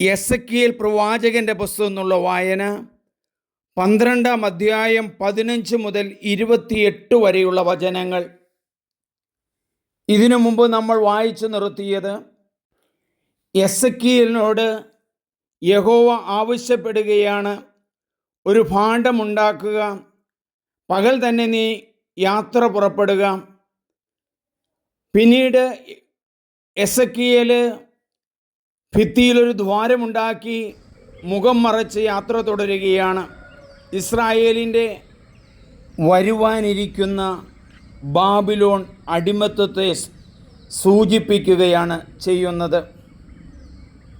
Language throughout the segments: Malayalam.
എസക്കിയൽ പ്രവാചകന്റെ പുസ്തകം എന്നുള്ള വായന പന്ത്രണ്ടാം അധ്യായം പതിനഞ്ച് മുതൽ ഇരുപത്തിയെട്ട് വരെയുള്ള വചനങ്ങൾ. ഇതിനു മുമ്പ് നമ്മൾ വായിച്ചു നിർത്തിയത് എസക്കിയലിനോട് യഹോവ ആവശ്യപ്പെടുകയാണ് ഒരു ഭാണ്ഡമുണ്ടാക്കുക പകൽ തന്നെ നീ യാത്ര പുറപ്പെടുക. പിന്നീട് എസക്കിയൽ ഭിത്തിയിലൊരു ദ്വാരമുണ്ടാക്കി മുഖം മറച്ച് യാത്ര തുടരുകയാണ്. ഇസ്രായേലിന്റെ വരുവാനിരിക്കുന്ന ബാബിലോൺ അടിമത്വത്തെ സൂചിപ്പിക്കുകയാണ് ചെയ്യുന്നത്.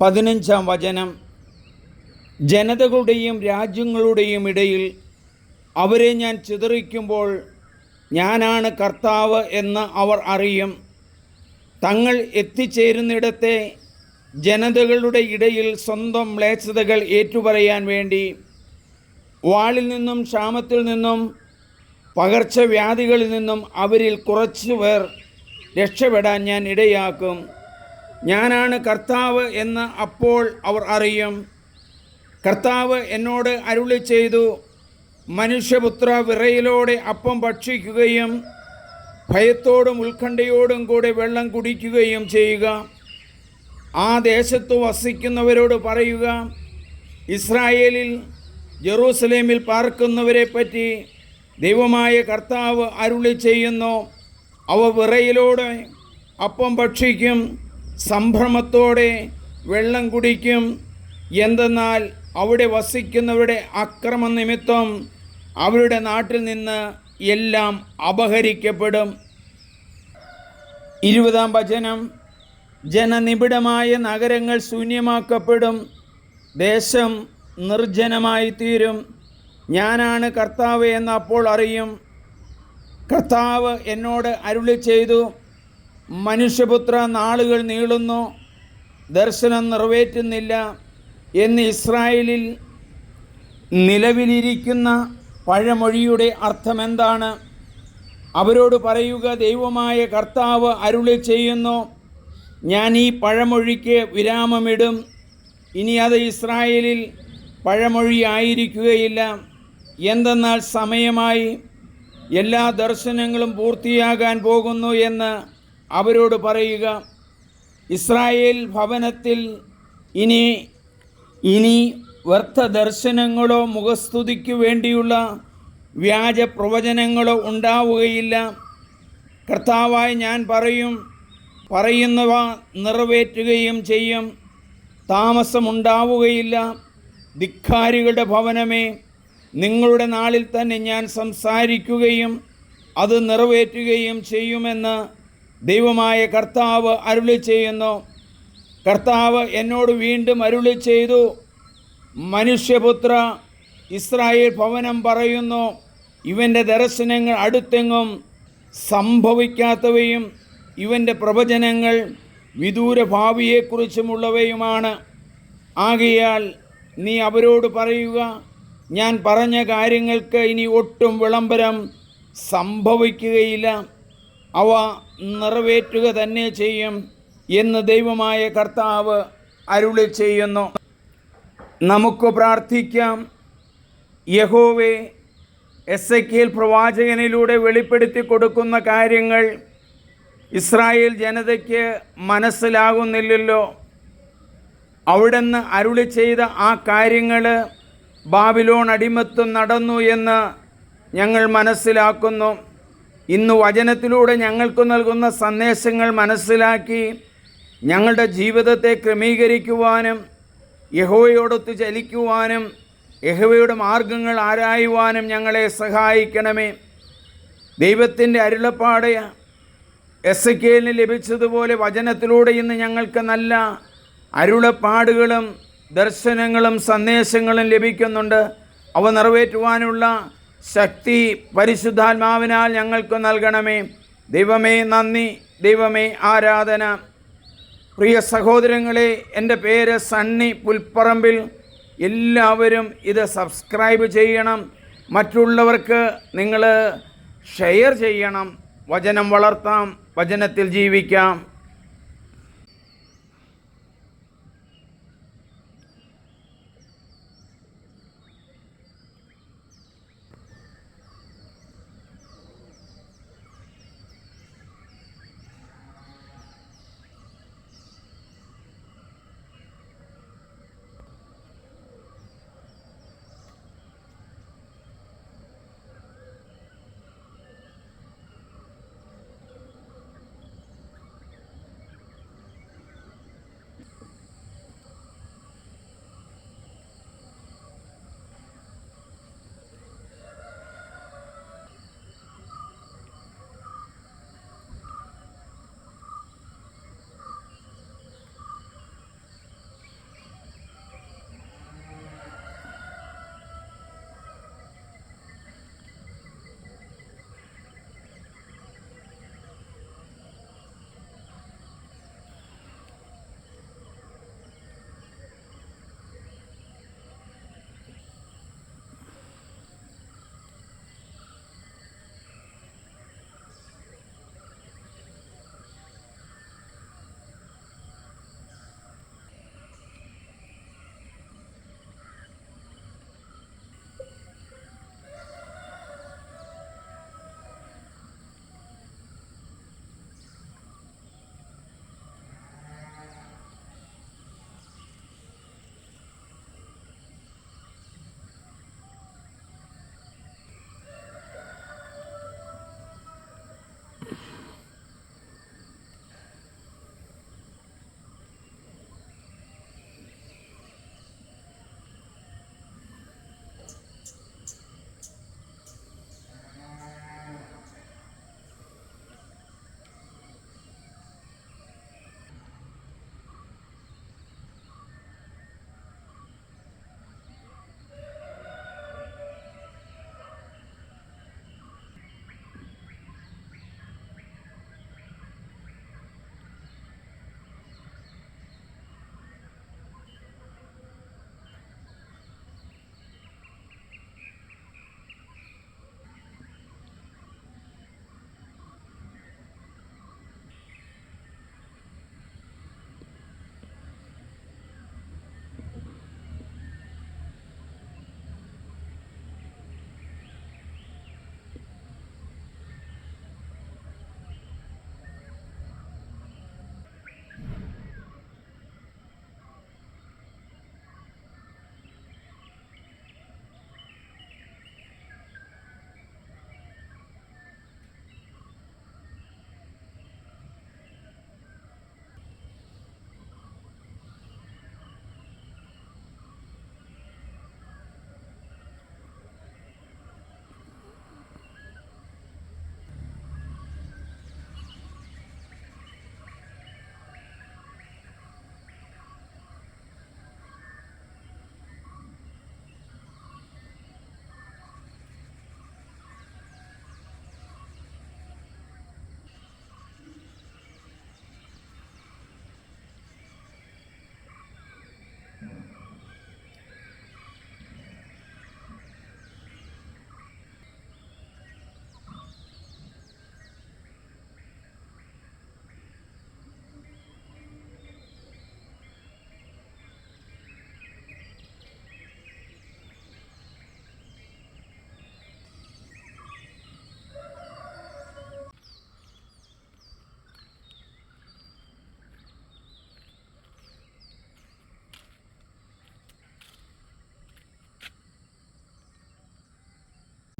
പതിനഞ്ചാം വചനം. ജനതകളുടെയും രാജ്യങ്ങളുടെയും ഇടയിൽ അവരെ ഞാൻ ചിതറിക്കുമ്പോൾ ഞാനാണ് കർത്താവ് എന്ന് അവർ അറിയും. തങ്ങൾ എത്തിച്ചേരുന്നിടത്തെ ജനതകളുടെ ഇടയിൽ സ്വന്തം മ്ലേച്ഛതകൾ ഏറ്റുപറയാൻ വേണ്ടി വാളിൽ നിന്നും ക്ഷാമത്തിൽ നിന്നും പകർച്ചവ്യാധികളിൽ നിന്നും അവരിൽ കുറച്ചു പേർ രക്ഷപ്പെടാൻ ഞാൻ ഇടയാക്കും. ഞാനാണ് കർത്താവ് എന്ന് അപ്പോൾ അവർ അറിയും. കർത്താവ് എന്നോട് അരുളി ചെയ്തു മനുഷ്യപുത്ര വിറയിലോടെ അപ്പം ഭക്ഷിക്കുകയും ഭയത്തോടും ഉത്കണ്ഠയോടും കൂടെ വെള്ളം കുടിക്കുകയും ചെയ്യുക. ആ ദേശത്ത് വസിക്കുന്നവരോട് പറയുക ഇസ്രായേലിൽ ജെറൂസലേമിൽ പാർക്കുന്നവരെ പറ്റി ദൈവമായ കർത്താവ് അരുളി ചെയ്യുന്നു. അവ വിറയിലൂടെ അപ്പം ഭക്ഷിക്കും സംഭ്രമത്തോടെ വെള്ളം കുടിക്കും. എന്തെന്നാൽ അവിടെ വസിക്കുന്നവരുടെ അക്രമ നിമിത്തം അവരുടെ നാട്ടിൽ നിന്ന് എല്ലാം അപഹരിക്കപ്പെടും. ഇരുപതാം വചനം ജനനിബിഡമായ നഗരങ്ങൾ ശൂന്യമാക്കപ്പെടും. ദേശം നിർജനമായി തീരും ഞാനാണ് കർത്താവ് എന്ന് അപ്പോൾ അറിയും. കർത്താവ് എന്നോട് അരുളി ചെയ്തു. മനുഷ്യപുത്ര നാളുകൾ നീളുന്നു. ദർശനം നിറവേറ്റുന്നില്ല. എന്ന് ഇസ്രായേലിൽ നിലവിലിരിക്കുന്ന പഴമൊഴിയുടെ അർത്ഥമെന്താണ്? അവരോട് പറയുക ദൈവമായ കർത്താവ് അരുളി ചെയ്യുന്നു. ഞാൻ ഈ പഴമൊഴിക്ക് വിരാമമിടും. ഇനി അത് ഇസ്രായേലിൽ പഴമൊഴി ആയിരിക്കുകയില്ല എന്തെന്നാൽ സമയമായി എല്ലാ ദർശനങ്ങളും പൂർത്തിയാകാൻ പോകുന്നു എന്ന് അവരോട് പറയുക. ഇസ്രായേൽ ഭവനത്തിൽ ഇനി ഇനി വ്യർത്ഥ ദർശനങ്ങളോ മുഖസ്തുതിക്കു വേണ്ടിയുള്ള വ്യാജ പ്രവചനങ്ങളോ ഉണ്ടാവുകയില്ല. കർത്താവായി ഞാൻ പറയും പറയുന്നവ നിറവേറ്റുകയും ചെയ്യും. താമസമുണ്ടാവുകയില്ല. ധിക്കാരികളുടെ ഭവനമേ. നിങ്ങളുടെ നാളിൽ തന്നെ ഞാൻ സംസാരിക്കുകയും അത് നിറവേറ്റുകയും ചെയ്യുമെന്ന് ദൈവമായ കർത്താവ് അരുളി ചെയ്യുന്നു. കർത്താവ് എന്നോട് വീണ്ടും അരുളി ചെയ്തു. മനുഷ്യപുത്ര ഇസ്രായേൽ ഭവനം പറയുന്നു. ഇവന്റെ ദർശനങ്ങൾ അടുത്തെങ്ങും സംഭവിക്കാത്തവയും ഇവന്റെ പ്രവചനങ്ങൾ വിദൂര ഭാവിയെക്കുറിച്ചുമുള്ളവയുമാണ്. ആകയാൽ നീ അവരോട് പറയുക ഞാൻ പറഞ്ഞ കാര്യങ്ങൾക്ക് ഇനി ഒട്ടും വിളംബരം സംഭവിക്കുകയില്ല. അവ നിറവേറ്റുക തന്നെ ചെയ്യും എന്ന് ദൈവമായ കർത്താവ് അരുളി ചെയ്യുന്നു. നമുക്ക് പ്രാർത്ഥിക്കാം. യഹോവേ എസ് എ പ്രവാചകനിലൂടെ വെളിപ്പെടുത്തി കൊടുക്കുന്ന കാര്യങ്ങൾ ഇസ്രായേൽ ജനതയ്ക്ക് മനസ്സിലാകുന്നില്ലല്ലോ. അവിടുന്ന് അരുളി ചെയ്ത ആ കാര്യങ്ങൾ ബാബിലോൺ അടിമത്വം നടന്നു എന്ന് ഞങ്ങൾ മനസ്സിലാക്കുന്നു. ഇന്ന് വചനത്തിലൂടെ ഞങ്ങൾക്ക് നൽകുന്ന സന്ദേശങ്ങൾ മനസ്സിലാക്കി ഞങ്ങളുടെ ജീവിതത്തെ ക്രമീകരിക്കുവാനും യഹോയോടൊത്ത് ചലിക്കുവാനും യഹോവയുടെ മാർഗങ്ങൾ ആരായുവാനും ഞങ്ങളെ സഹായിക്കണമേ. ദൈവത്തിന്റെ അരുളപ്പാട് എസ് കെലിന് ലഭിച്ചതുപോലെ വചനത്തിലൂടെ ഇന്ന് ഞങ്ങൾക്ക് നല്ല അരുളപ്പാടുകളും ദർശനങ്ങളും സന്ദേശങ്ങളും ലഭിക്കുന്നുണ്ട്. അവ നിറവേറ്റുവാനുള്ള ശക്തി പരിശുദ്ധാത്മാവിനാൽ ഞങ്ങൾക്ക് നൽകണമേ. ദൈവമേ നന്ദി. ദൈവമേ ആരാധന. പ്രിയ സഹോദരങ്ങളെ എന്റെ പേര് സണ്ണി പുൽപ്പറമ്പിൽ. എല്ലാവരും ഇത് സബ്സ്ക്രൈബ് ചെയ്യണം. മറ്റുള്ളവർക്ക് നിങ്ങൾ ഷെയർ ചെയ്യണം. വചനം വളർത്താം വചനത്തിൽ ജീവിക്കാം.